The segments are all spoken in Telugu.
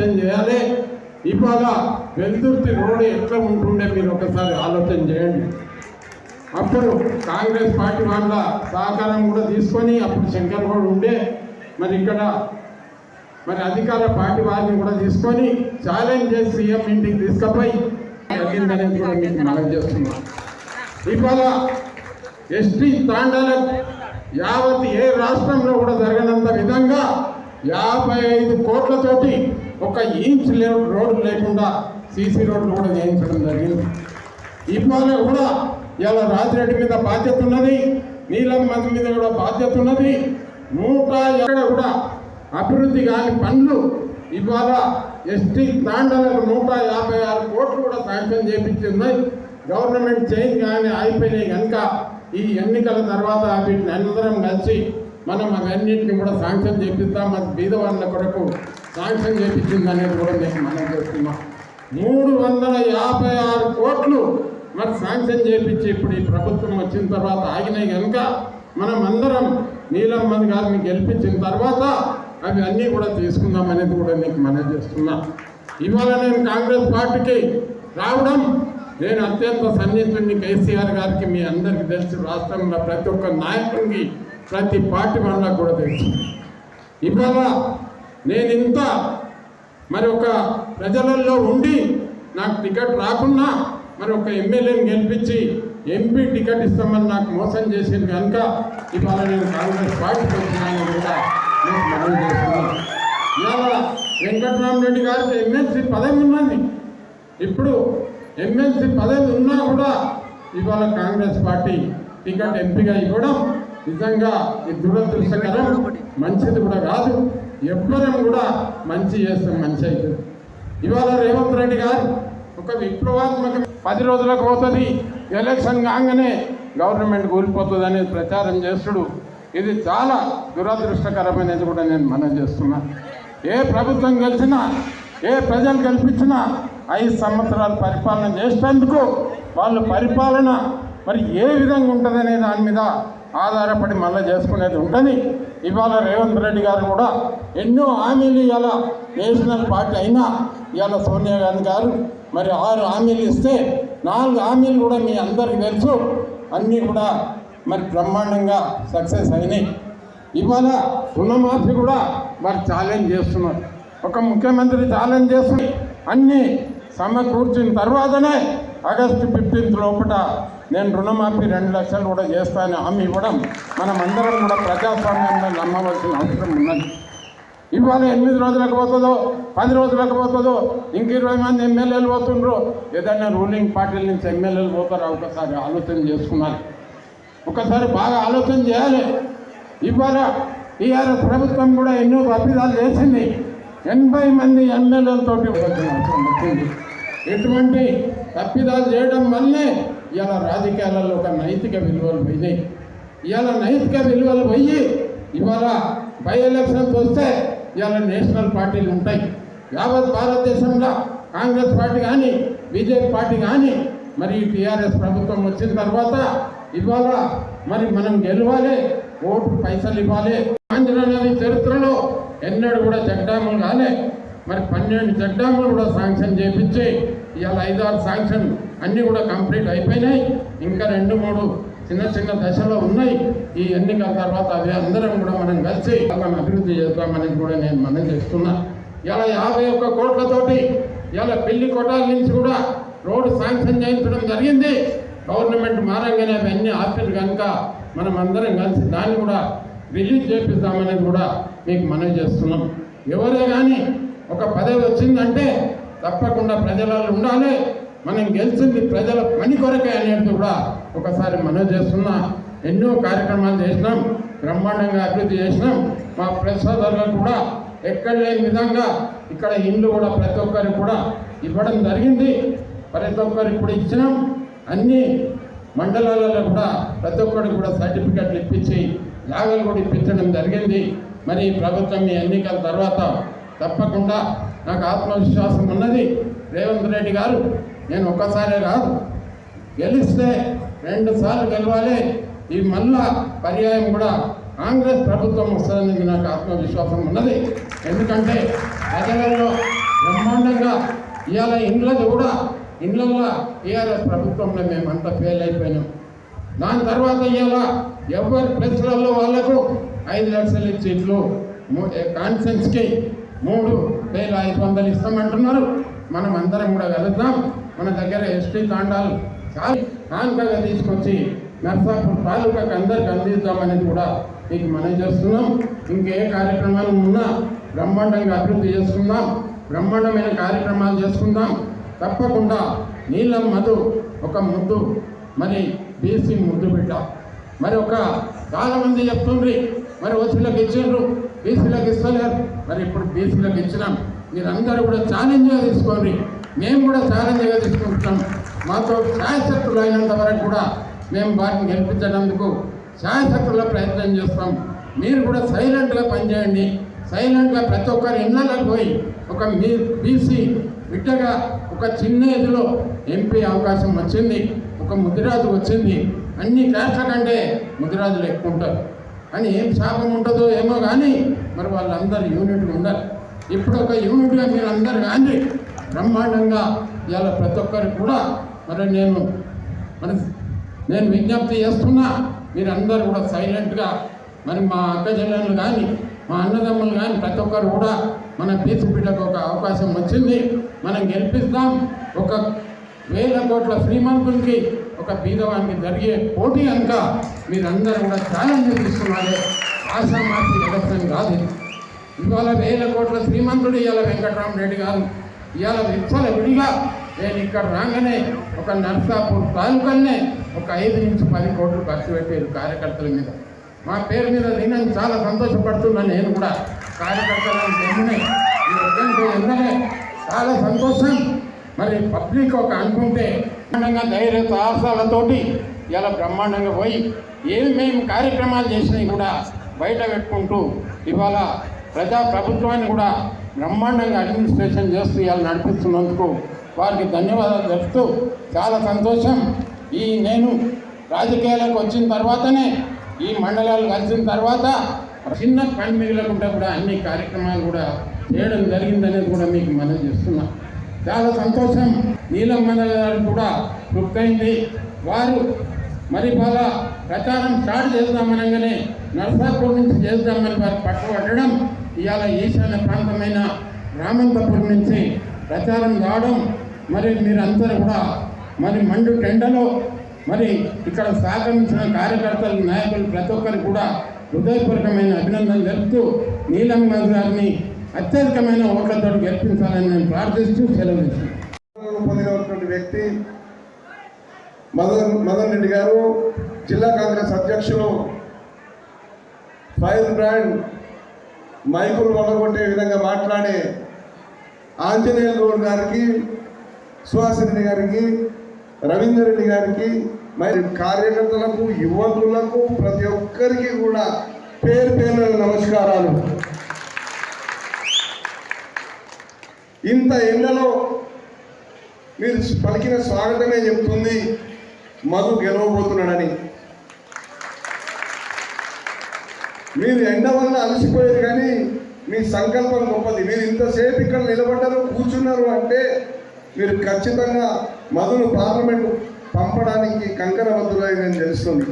ఆలోచన చేయాలి. ఇవాళ వెల్దుర్తి రోడ్డు ఎట్లా ఉంటుండే మీరు ఒకసారి ఆలోచన చేయండి. అప్పుడు కాంగ్రెస్ పార్టీ వాళ్ళ సహకారం కూడా తీసుకొని అప్పుడు శంకర్ గౌడ్ ఉండే. మరి ఇక్కడ మరి అధికార పార్టీ వారిని కూడా తీసుకొని ఛాలెంజ్ చేసి సీఎం ఇంటికి తీసుకపోయి జరిగిందనేది కూడా మీకు మనం చేస్తున్నాం. ఇవాళ ఎస్టీ తాండాల యావత్ ఏ రాష్ట్రంలో కూడా జరగనంత విధంగా యాభై ఐదు కోట్లతోటి ఒక ఇంచ్ రోడ్డు లేకుండా సీసీ రోడ్లు కూడా చేయించడం జరిగింది. ఇవాళ కూడా ఇలా రాజిరెడ్డి మీద బాధ్యత ఉన్నది నీలం మంది మీద కూడా బాధ్యత ఉన్నది. నూట ఎక్కడ కూడా అభివృద్ధి కాని పనులు ఇవాళ ఎస్టీ తాండలకు నూట యాభై ఆరు కోట్లు కూడా శాంక్షన్ చేపించింది. గవర్నమెంట్ చేంజ్ కానీ అయిపోయినాయి కనుక ఈ ఎన్నికల తర్వాత వీటిని అందరం కలిసి మనం అవన్నింటినీ కూడా శాంక్షన్ చేపిద్దాం మన బీదవాళ్ళ కొరకు శాంక్షన్ చేపించింది అనేది కూడా మేము మనం చేస్తున్నాం. మూడు వందల యాభై ఆరు కోట్లు మరి శాంక్షన్ చేపించి ఇప్పుడు ఈ ప్రభుత్వం వచ్చిన తర్వాత ఆగినాయి కనుక మనం అందరం నీలమ్మది గారిని గెలిపించిన తర్వాత అవి అన్నీ కూడా తీసుకుందాం అనేది కూడా నీకు మనం చేస్తున్నా. ఇవాళ నేను కాంగ్రెస్ పార్టీకి రావడం నేను అత్యంత సన్నిహితుడిని కేసీఆర్ గారికి మీ అందరికీ తెలుసు. రాష్ట్రంలో ప్రతి ఒక్క నాయకుడికి ప్రతి పార్టీ వాళ్ళకు కూడా తెలుసు. ఇవాళ నేను ఇంత మరి ఒక ప్రజలలో ఉండి నాకు టికెట్ రాకున్నా మరి ఒక ఎమ్మెల్యేని గెలిపించి ఎంపీ టికెట్ ఇస్తామని నాకు మోసం చేసింది కనుక ఇవాళ నేను కాంగ్రెస్ పార్టీకి వచ్చినాను కూడా నేను మనవి చేస్తున్నాను. ఇవాళ వెంకటరామరెడ్డి గారికి ఎమ్మెల్సీ పదవి ఉన్నది. ఇప్పుడు ఎమ్మెల్సీ పదవి ఉన్నా కూడా ఇవాళ కాంగ్రెస్ పార్టీ టికెట్ ఎంపీగా ఇవ్వడం నిజంగా ఇది దురదృష్టకరం. మంచిది కూడా కాదు. ఎప్పుడూ కూడా మంచి చేస్తాం మంచి అవుతుంది. ఇవాళ రేవంత్ రెడ్డి గారు ఒక విప్లవాత్మక పది రోజులకు పోతుంది. ఎలక్షన్ కాగానే గవర్నమెంట్ కూలిపోతుంది అనేది ప్రచారం చేస్తుడు. ఇది చాలా దురదృష్టకరమైనది కూడా నేను మనం చేస్తున్నా. ఏ ప్రభుత్వం గెలిచినా ఏ ప్రజలు గెలిపించినా ఐదు సంవత్సరాలు పరిపాలన చేసేందుకు వాళ్ళు పరిపాలన మరి ఏ విధంగా ఉంటుందనే దాని మీద ఆధారపడి మళ్ళీ చేసుకునేది ఉంటుంది. ఇవాళ రేవంత్ రెడ్డి గారు కూడా ఎన్నో హామీలు ఇవాళ నేషనల్ పార్టీ అయినా ఇవాళ సోనియా గాంధీ గారు మరి ఆరు హామీలు ఇస్తే నాలుగు హామీలు కూడా మీ అందరికీ తెలుసు. అన్నీ కూడా మరి బ్రహ్మాండంగా సక్సెస్ అయినాయి. ఇవాళ రుణమాఫీ కూడా మరి ఛాలెంజ్ చేస్తున్నారు. ఒక ముఖ్యమంత్రి ఛాలెంజ్ చేస్తుంది అన్నీ సమకూర్చిన తర్వాతనే ఆగస్టు ఫిఫ్టీన్త్ లోపల నేను రుణమాఫీ రెండు లక్షలు కూడా చేస్తానని హామీ ఇవ్వడం మనం అందరం కూడా ప్రజాస్వామ్యంలో నమ్మవలసిన అవసరం ఉన్నది. ఇవాళ ఎనిమిది రోజులకు పోతుందో పది రోజులకు పోతుందో ఇంక ఇరవై మంది ఎమ్మెల్యేలు పోతుండ్రు ఏదైనా రూలింగ్ పార్టీల నుంచి ఎమ్మెల్యేలు పోతారా? ఒకసారి ఆలోచన చేసుకున్నారు. ఒకసారి బాగా ఆలోచన చేయాలి. ఇవాళ టీఆర్ఎస్ ప్రభుత్వం కూడా ఎన్నో తప్పిదాలు చేసింది. ఎనభై మంది ఎమ్మెల్యేలతో అవసరం వచ్చింది. ఎటువంటి తప్పిదాలు చేయడం వల్లే ఇవాళ రాజకీయాలలో ఒక నైతిక విలువలు పోయినాయి. ఇవాళ నైతిక విలువలు పోయి ఇవాళ బై ఎలక్షన్స్ వస్తే ఇవాళ నేషనల్ పార్టీలు ఉంటాయి. యావత్ భారతదేశంలో కాంగ్రెస్ పార్టీ కానీ బీజేపీ పార్టీ కానీ మరి టీఆర్ఎస్ ప్రభుత్వం వచ్చిన తర్వాత ఇవాళ మరి మనం గెలవాలి ఓటు పైసలు ఇవ్వాలి. ఆంధ్రనది చరిత్రలో ఎన్నడూ కూడా చెక్ కానీ కాలే. మరి పన్నెండు జగ్డాములు కూడా శాంక్షన్ చేపించి ఇవాళ ఐదారు శాంక్షన్ అన్నీ కూడా కంప్లీట్ అయిపోయినాయి. ఇంకా రెండు మూడు చిన్న చిన్న దశలో ఉన్నాయి. ఈ ఎన్నికల తర్వాత అవి అందరం కూడా మనం కలిసి మనం అభివృద్ధి చేద్దామని కూడా నేను మనం చేస్తున్నా. ఇలా యాభై ఒక్క కోట్లతోటి ఇలా పెళ్ళి కొట్టాల నుంచి కూడా రోడ్డు శాంక్షన్ చేయించడం జరిగింది. గవర్నమెంట్ మారంగానే అవన్నీ ఆఫీలు కనుక మనం అందరం కలిసి దాన్ని కూడా రిలీజ్ చేపిద్దామనేది కూడా మీకు మనవి చేస్తున్నాం. ఎవరే కానీ ఒక పదవి వచ్చిందంటే తప్పకుండా ప్రజలలో ఉండాలి. మనం గెలిచింది ప్రజల పని కొరకే అనేది కూడా ఒకసారి మనం చేస్తున్నా ఎన్నో కార్యక్రమాలు చేసినాం బ్రహ్మాండంగా అభివృద్ధి చేసినాం. మా ప్రెస్ కూడా ఎక్కడ లేని విధంగా ఇక్కడ ఇండ్లు కూడా ప్రతి ఒక్కరికి కూడా ఇవ్వడం జరిగింది. ప్రతి ఒక్కరికి కూడా ఇచ్చినాం. అన్ని మండలాలలో కూడా ప్రతి ఒక్కరికి కూడా సర్టిఫికెట్లు ఇప్పించి లాగలు కూడా ఇప్పించడం జరిగింది. మరి ప్రభుత్వం ఈ ఎన్నికల తర్వాత తప్పకుండా నాకు ఆత్మవిశ్వాసం ఉన్నది. రేవంత్ రెడ్డి గారు నేను ఒక్కసారే కాదు గెలిస్తే రెండు సార్లు గెలవాలి. ఈ మళ్ళా పర్యాయం కూడా కాంగ్రెస్ ప్రభుత్వం వస్తుందని నాకు ఆత్మవిశ్వాసం ఉన్నది. ఎందుకంటే ప్రజలలో బ్రహ్మాండంగా ఇవాళ ఇండ్లది కూడా ఇండ్లలో టీఆర్ఎస్ ప్రభుత్వంలో మేమంతా ఫెయిల్ అయిపోయినాం. దాని తర్వాత ఇవాళ ఎవరి ప్లేస్లలో వాళ్ళకు ఐదు లక్షలు ఇచ్చిట్లు కాన్సెన్స్కి మూడు వేల ఐదు వందలు ఇస్తామంటున్నారు. మనం అందరం కూడా వెళుద్దాం మన దగ్గర ఎస్టీ తాండాలు చాలా కానుకగా తీసుకొచ్చి నర్సాపూర్ తాలూకాకి అందరికి అందిద్దామనేది కూడా మీకు మనం చేస్తున్నాం. ఇంకే కార్యక్రమాలు ఉన్నా బ్రహ్మాండంగా అభివృద్ధి చేసుకుందాం. బ్రహ్మాండమైన కార్యక్రమాలు చేసుకుందాం. తప్పకుండా నీలం మధు ఒక ముద్దు మరి బీసీ ముద్దు బిడ్డ. మరి ఒక చాలా మంది చెప్తుండ్రి మరి ఓసీలకు ఇచ్చిండ్రు బీసీలకు ఇస్తలేరు. మరి ఇప్పుడు బీసీలకు ఇచ్చినాం. మీరందరూ కూడా ఛాలెంజ్గా తీసుకోండి. మేము కూడా చాలా తీసుకుంటున్నాం. మాతో శాసకులు అయినంత వరకు కూడా మేము వారిని గెలిపించడానికి శాసకుల ప్రయత్నం చేస్తాం. మీరు కూడా సైలెంట్గా పనిచేయండి. సైలెంట్గా ప్రతి ఒక్కరి ఇళ్ళకి పోయి ఒక మీ బీసీ బిడ్డగా ఒక చిన్న ఏజ్లో ఎంపీ అవకాశం వచ్చింది. ఒక ముదిరాజు వచ్చింది. అన్ని క్యాస్ట్ల కంటే ముదిరాజులు ఎక్కువ ఉంటారు. అని ఏం శాపం ఉంటుందో ఏమో కానీ మరి వాళ్ళందరూ యూనిట్గా ఉండాలి. ఇప్పుడు ఒక యూనిట్గా మీరు అందరు కానీ బ్రహ్మాండంగా ఇవాళ ప్రతి ఒక్కరికి కూడా మరి నేను మరి నేను విజ్ఞప్తి చేస్తున్నా మీరందరూ కూడా సైలెంట్గా మరి మా అక్క కానీ మా అన్నదమ్ములు కానీ ప్రతి ఒక్కరు కూడా మన పీచు బిడ్డకు ఒక అవకాశం వచ్చింది. మనం గెలిపిస్తాం. ఒక వేల కోట్ల శ్రీమంతునికి ఒక బీదవానికి జరిగే పోటీ కనుక మీరందరూ కూడా ఛాలెంజ్ తీసుకున్నారే ఆశామాసి ఎలక్షన్ కాదు. ఇవాళ వేల కోట్ల శ్రీమంతుడు ఇవాళ వెంకటరామరెడ్డి గారు ఇవాళ విప్పల విడిగా నేను ఇక్కడ రాగానే ఒక నర్సాపూర్ తాలూకానే ఒక ఐదు నుంచి పది కోట్లు ఖర్చు పెట్టారు కార్యకర్తల మీద. మా పేరు మీద నేను చాలా సంతోషపడుతున్నాను నేను కూడా. కార్యకర్తలను ఎన్నునే ఎందుకంటే చాలా సంతోషం. మరి పబ్లిక్ ఒక అనుకుంటే బ్రహ్మాండంగా ధైర్య సాహసాలతోటి ఇలా బ్రహ్మాండంగా పోయి ఏమి మేము కార్యక్రమాలు చేసినవి కూడా బయట పెట్టుకుంటూ ఇవాళ ప్రజా ప్రభుత్వాన్ని కూడా బ్రహ్మాండంగా అడ్మినిస్ట్రేషన్ చేస్తూ ఇవాళ నడిపిస్తున్నందుకు వారికి ధన్యవాదాలు చెప్తూ చాలా సంతోషం. ఈ నేను రాజకీయాలకు వచ్చిన తర్వాతనే ఈ మండలాలు కలిసిన తర్వాత చిన్న పని మిగిలకుండా కూడా అన్ని కార్యక్రమాలు కూడా చేయడం జరిగిందనేది కూడా మీకు మనం చేస్తున్నాం చాలా సంతోషం. నీలమ్మన్న గారు కూడా తృప్తయింది. వారు మరి బాగా ప్రచారం స్టార్ట్ చేద్దామనగానే నర్సాపూర్ నుంచి చేద్దామని వారు పట్టుబట్టడం ఇవాళ ఈశాన్య ప్రాంతమైన రామంతపురం నుంచి ప్రచారం రావడం మరి మీరందరూ కూడా మరి మండు టెండలో మరి ఇక్కడ సహకరించిన కార్యకర్తలు నాయకులు ప్రతి ఒక్కరికి కూడా హృదయపూర్వకమైన అభినందనలు జరుపుతూ నీలమ్మ గారిని అత్యధికమైన ఓట్లతో గెలిపించాలని నేను ప్రార్థిస్తూ సెలవు పొందినటువంటి వ్యక్తి మదన్ మదన్ రెడ్డి గారు జిల్లా కాంగ్రెస్ అధ్యక్షులు ఫైర్ బ్రాండ్ మైకులు వడగొట్టే విధంగా మాట్లాడే ఆంజనేయ గౌడ్ గారికి సుహాస్ రెడ్డి గారికి రవీందర్ రెడ్డి గారికి మరి కార్యకర్తలకు యువకులకు ప్రతి ఒక్కరికి కూడా పేరు పేరు నమస్కారాలు. ఇంత ఎండలో మీరు పలికిన స్వాగతమే చెప్తుంది మధు గెలవబోతున్నాడని. మీరు ఎండ వల్ల అలసిపోయారు కానీ మీ సంకల్పం గొప్పది. మీరు ఇంతసేపు ఇక్కడ నిలబడ్డారు కూర్చున్నారు అంటే మీరు ఖచ్చితంగా మధును పార్లమెంట్ పంపడానికి కంకర కంకరవద్దులని తెలుస్తుంది.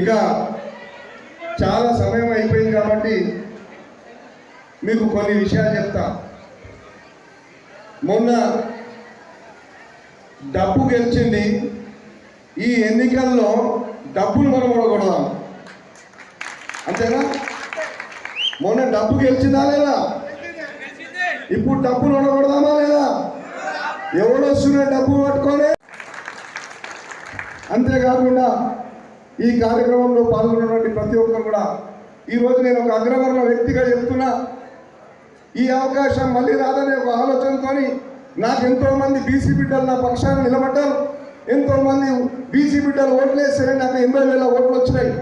ఇక చాలా సమయం అయిపోయింది కాబట్టి మీకు కొన్ని విషయాలు చెప్తా. మొన్న డబ్బు గెలిచింది ఈ ఎన్నికల్లో డబ్బులు మనం కూడకూడదాం అంతేనా? మొన్న డబ్బు గెలిచిందా లేదా? ఇప్పుడు డబ్బులు ఉండకూడదామా లేదా? ఎవడు వస్తున్నా డబ్బు పట్టుకొని. అంతేకాకుండా ఈ కార్యక్రమంలో పాల్గొన్నటువంటి ప్రతి ఒక్కరు కూడా ఈరోజు నేను ఒక అగ్రవర్ణ వ్యక్తిగా చెప్తున్నా. ఈ అవకాశం మళ్ళీ రాదనే ఒక ఆలోచనతో నాకు ఎంతో మంది బీసీ బిడ్డలు నా పక్షాన్ని నిలబడ్డారు. ఎంతోమంది బీసీ బిడ్డలు ఓట్లు వేసారని నాకు ఎనభై వేల ఓట్లు వచ్చినాయి.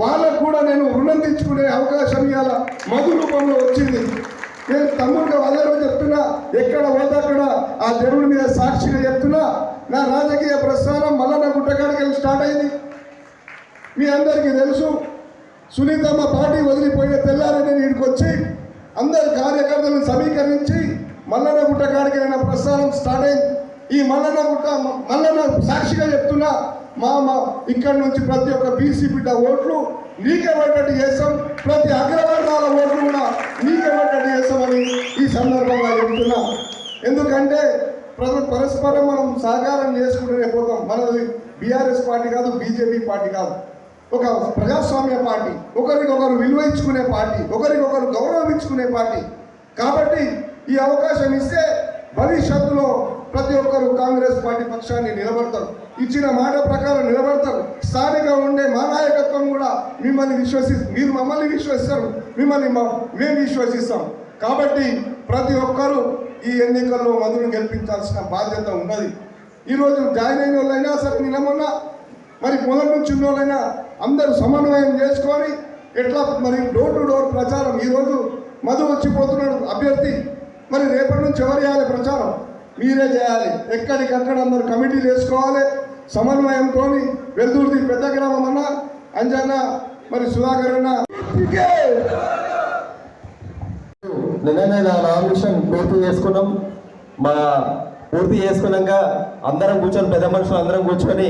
వాళ్ళకు కూడా నేను రుణం తెచ్చుకునే అవకాశం ఇవాళ మధు రూపంలో వచ్చింది. నేను తమ్ముడిగా వాళ్ళలో చెప్తున్నా ఎక్కడ పోతే అక్కడ ఆ దేవుడి మీద సాక్షిగా చెప్తున్నా నా రాజకీయ ప్రస్థానం మళ్ళా నా గుట్టకాడికి వెళ్ళి స్టార్ట్ అయింది. మీ అందరికీ తెలుసు సునీతమ్మ పార్టీ వదిలిపోయిన తెల్లారని నీడికి వచ్చి అందరి కార్యకర్తలను సమీకరించి మల్లన్న గుట్ట కాడికైనా ప్రస్థానం స్టార్ట్ అయింది. ఈ మల్లన్న గుట్ట మల్లన్న సాక్షిగా చెప్తున్నా మా మా ఇక్కడి నుంచి ప్రతి ఒక్క బీసీ బిడ్డ ఓట్లు నీకే పడ్డట్టు చేస్తాం. ప్రతి అగ్రవర్ణాల ఓట్లు కూడా నీకే పడ్డట్టు చేస్తామని ఈ సందర్భంగా చెప్తున్నా. ఎందుకంటే ప్రజలు పరస్పరం మనం సహకారం చేసుకుంటూనే పోతాం. మనది బీఆర్ఎస్ పార్టీ కాదు బీజేపీ పార్టీ కాదు. ఒక ప్రజాస్వామ్య పార్టీ ఒకరికొకరు విలువ ఇచ్చుకునే పార్టీ ఒకరికొకరు గౌరవం ఇచ్చుకునే పార్టీ. కాబట్టి ఈ అవకాశం ఇస్తే భవిష్యత్తులో ప్రతి ఒక్కరు కాంగ్రెస్ పార్టీ పక్షాన్ని నిలబడతారు. ఇచ్చిన మాట ప్రకారం నిలబడతారు. స్థానిక ఉండే మా నాయకత్వం కూడా మిమ్మల్ని విశ్వసి మీరు మమ్మల్ని విశ్వసిస్తారు. మిమ్మల్ని మేము విశ్వసిస్తాం. కాబట్టి ప్రతి ఒక్కరూ ఈ ఎన్నికల్లో మధును గెలిపించాల్సిన బాధ్యత ఉన్నది. ఈరోజు జాయిన్ అయిన వాళ్ళైనా సరే నిన్న మరి మొదటి నుంచి ఉన్నోళ్ళైనా అందరూ సమన్వయం చేసుకొని ఎట్లా మరి డోర్ టు డోర్ ప్రచారం ఈరోజు మధు వచ్చిపోతున్నాడు అభ్యర్థి. మరి రేపటి నుంచి ఎవరు చేయాలి ప్రచారం? మీరే చేయాలి. ఎక్కడికక్కడ అందరు కమిటీలు వేసుకోవాలి సమన్వయంతో వెల్దుర్తి పెద్ద గ్రామం అన్న అంజన్న మరి సుధాకర్ అన్న. నిన్ననే నా నామినేషన్ పూర్తి చేసుకున్నాం. మా పూర్తి చేసుకున్నాక అందరం కూర్చొని పెద్ద మనుషులు అందరం కూర్చొని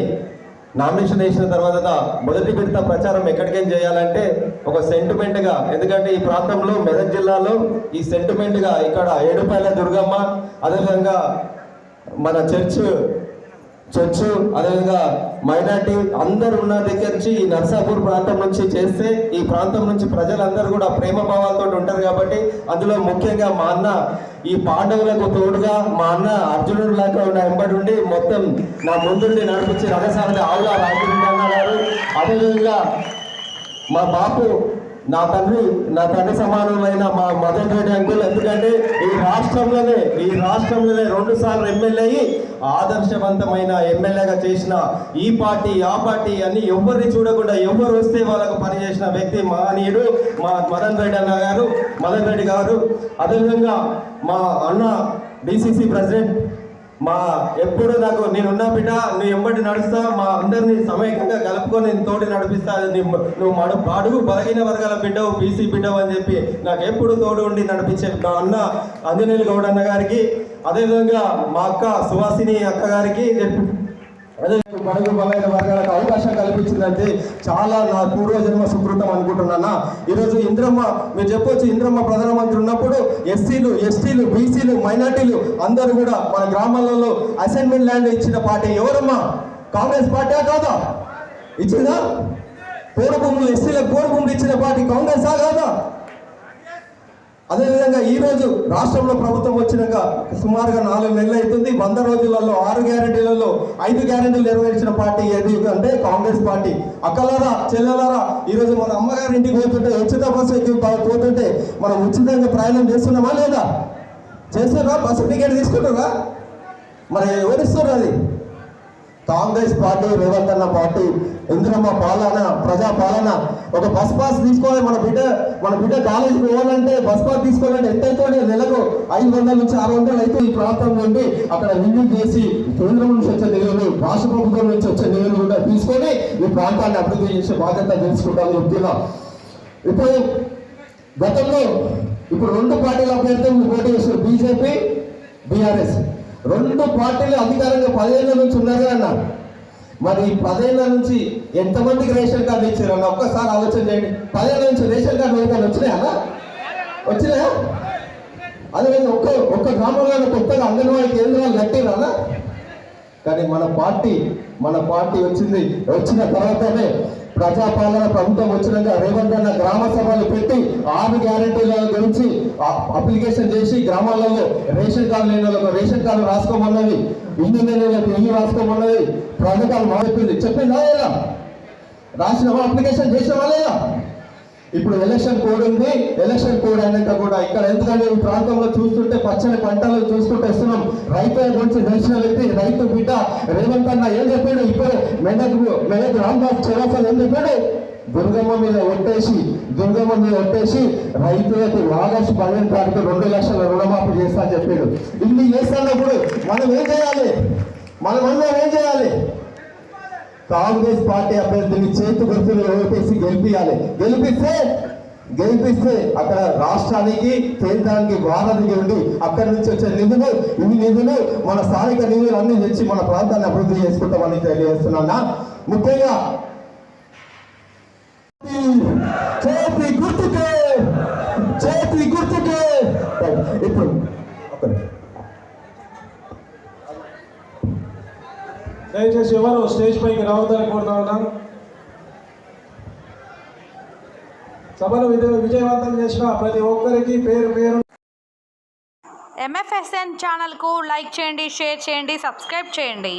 నామినేషన్ వేసిన తర్వాత మొదటి విడత ప్రచారం ఎక్కడికేం చేయాలంటే ఒక సెంటిమెంట్గా ఎందుకంటే ఈ ప్రాంతంలో మెదక్ జిల్లాలో ఈ సెంటిమెంట్గా ఇక్కడ ఏడుపాయల దుర్గమ్మ అదేవిధంగా మన చర్చ్ చర్చ్ అదేవిధంగా మైనార్టీ అందరు ఉన్న దగ్గర నుంచి ఈ నర్సాపూర్ ప్రాంతం నుంచి చేస్తే ఈ ప్రాంతం నుంచి ప్రజలందరూ కూడా ప్రేమ భావాలతో ఉంటారు కాబట్టి అందులో ముఖ్యంగా మా అన్న ఈ పాండవులకు తోడుగా మా అన్న అర్జునుడు లాగా ఉన్న వెంబడి మొత్తం నా ముందుండి నడిపించి రథసారథి ఆవుల రాజు అన్నారు అదేవిధంగా మా బాపు నా తండ్రి నా తండ్రి సమానమైన మా మదన్ రెడ్డి అంకుల్ ఎందుకంటే ఈ రాష్ట్రంలోనే ఈ రాష్ట్రంలోనే రెండు సార్లు ఎమ్మెల్యే అయ్యి ఆదర్శవంతమైన ఎమ్మెల్యేగా చేసిన ఈ పార్టీ ఆ పార్టీ అని ఎవరిని చూడకుండా ఎవరు వస్తే వాళ్ళకు పనిచేసిన వ్యక్తి మహనీయుడు మా మదన్ రెడ్డి అన్న గారు మదన్ రెడ్డి గారు. అదేవిధంగా మా అన్న డిసిసి ప్రెసిడెంట్ మా ఎప్పుడు నాకు నేనున్నా బిడ్డ నువ్వు ఎంబడి నడుస్తా మా అందరినీ సమయంగా కలుపుకొని నేను తోటి నడిపిస్తా నువ్వు మడు అడుగు బలహీన వర్గాల బిడ్డవు బీసీ బిడ్డవు అని చెప్పి నాకు ఎప్పుడు తోడు ఉండి నడిపించే మా అన్న అంజనేయులు గౌడ్ అన్న గారికి అదేవిధంగా మా అక్క సువాసిని అక్క గారికి బడుగు బలైన వర్గాలకు అవకాశం కల్పించిందంటే చాలా నా పూర్వజన్మ సుకృతం అనుకుంటున్నానా? ఈరోజు ఇంద్రమ్మ మీరు చెప్పొచ్చు ఇంద్రమ్మ ప్రధానమంత్రి ఉన్నప్పుడు ఎస్సీలు ఎస్టీలు బీసీలు మైనార్టీలు అందరూ కూడా మన గ్రామాలలో అసైన్మెంట్ ల్యాండ్ ఇచ్చిన పార్టీ ఎవరమ్మా? కాంగ్రెస్ పార్టీ కాదా? ఇచ్చిందా? పోరు భూములు ఎస్సీలకు పోరు భూములు ఇచ్చిన పార్టీ కాంగ్రెసా కాదా? అదేవిధంగా ఈరోజు రాష్ట్రంలో ప్రభుత్వం వచ్చినాక సుమారుగా నాలుగు నెలలు అవుతుంది. వంద రోజులలో ఆరు గ్యారెంటీలలో ఐదు గ్యారెంటీలు నెరవేర్చిన పార్టీ ఏది? అంటే కాంగ్రెస్ పార్టీ. అక్కలారా చెల్లెలారా ఈరోజు మన అమ్మగారి ఇంటికి పోతుంటే ఉచిత బస్సు పోతుంటే మనం ఉచితంగా ప్రయాణం చేస్తున్నామా లేదా? చేస్తున్నారా? బస్సు టికెట్ తీసుకుంటారా మరి ఎవరిస్తారు అది? కాంగ్రెస్ పార్టీ రేవంత్ అన్న పార్టీ ఇంద్రమ్మ పాలన ప్రజా పాలన. ఒక బస్ పాస్ తీసుకోవాలి మన బిడ్డ మన బిడ్డ కాలేజీకి పోవాలంటే బస్ పాస్ తీసుకోవాలంటే ఎంతైతే అవుతుంది నెలకు ఐదు వందల నుంచి ఆరు వందలు అయితే ఈ ప్రాంతం నుండి అక్కడ విజిట్ చేసి కేంద్రం నుంచి వచ్చే నిధులు రాష్ట్ర ప్రభుత్వం నుంచి వచ్చే నిధులు కూడా తీసుకొని ఈ ప్రాంతాన్ని అభివృద్ధి చేసే బాధ్యత తెలుసుకుంటామని చెప్తున్నా ఇప్పుడు గతంలో ఇప్పుడు రెండు పార్టీల అభ్యర్థులు పోటీ చేస్తున్నారు బీజేపీ బీఆర్ఎస్. రెండు పార్టీలు అధికారంగా పదేళ్ళ నుంచి ఉన్నారు అన్నారు మరి ఈ పదేళ్ళ నుంచి ఎంతమందికి రేషన్ కార్డు ఇచ్చారు అన్న? ఒక్కసారి ఆలోచన చేయండి. పదేళ్ళ నుంచి రేషన్ కార్డు ఎవరికైనా వచ్చినాయన్నా వచ్చినాయా అదే ఒక్క ఒక్క గ్రామంలో కొత్తగా అంగన్వాడీ కేంద్రాలు కట్టిరా కానీ మన పార్టీ మన పార్టీ వచ్చింది వచ్చిన తర్వాతనే ప్రజాపాలన ప్రభుత్వం వచ్చినాక రేవంత్ అన్న గ్రామ సభలు పెట్టి ఆరు గ్యారంటీల గురించి అప్లికేషన్ చేసి గ్రామాలలో రేషన్ కార్డు లేని వాళ్ళకు రేషన్ కార్డు రాసుకోమన్నది ఇల్లు లేని వాళ్ళకి ఇల్లు రాసుకోమన్నది పథకాలు మారిపోయింది. చెప్పిందా లేదా రాసినామా అప్లికేషన్ చేసినామా లేదా? ఇప్పుడు ఎలక్షన్ కోడ్ ఉంది ఎలక్షన్ కోడ్ అయినాక కూడా ఇక్కడ ఎందుకంటే ఈ ప్రాంతంలో చూస్తుంటే పచ్చని పంటలు చూసుకుంటూ వస్తున్నాం. రైతు గురించి తెలిసిన వ్యక్తి రైతు బిడ్డ రేవంత్ అన్న ఏం చెప్పాడు? ఇప్పుడు మెదక్ మెదక్ రామ్దాస్ చౌరసన్ ఏం చెప్పాడు? దుర్గమ్మ మీద ఒట్టేసి దుర్గమ్మ మీద ఒట్టేసి రైతులకు ఆగస్టు పదిహేను తారీఖు రెండు లక్షల రుణమాఫీ చేస్తా అని చెప్పాడు. ఇన్ని చేస్తున్నప్పుడు మనం ఏం చేయాలి? మనం అందరం ఏం చేయాలి? కాంగ్రెస్ పార్టీ అభ్యర్థిని చేతి గుర్తులు ఓటేసి గెలిపించాలి గెలిపిస్తే గెలిపిస్తే అక్కడ రాష్ట్రానికి కేంద్రానికి వారధిగా ఉండి అక్కడి నుంచి వచ్చే నిధులు ఈ నిధులు మన స్థానిక నిధులు అన్ని తెచ్చి మన ప్రాంతాన్ని అభివృద్ధి చేసుకుంటామని తెలియజేస్తున్నా ముఖ్యంగా చేతి గుర్తుకే చేతి గుర్తుకే. ఇప్పుడు దయచేసి ఎవరు స్టేజ్ పైకి రావద్దని కోరుతా ఉన్నాం. సభను విజయవంతం చేసిన ప్రతి ఒక్కరికి పేరు పేరు. ఎంఎఫ్ఎస్ఎన్ ఛానల్కు లైక్ చేయండి షేర్ చేయండి సబ్స్క్రైబ్ చేయండి.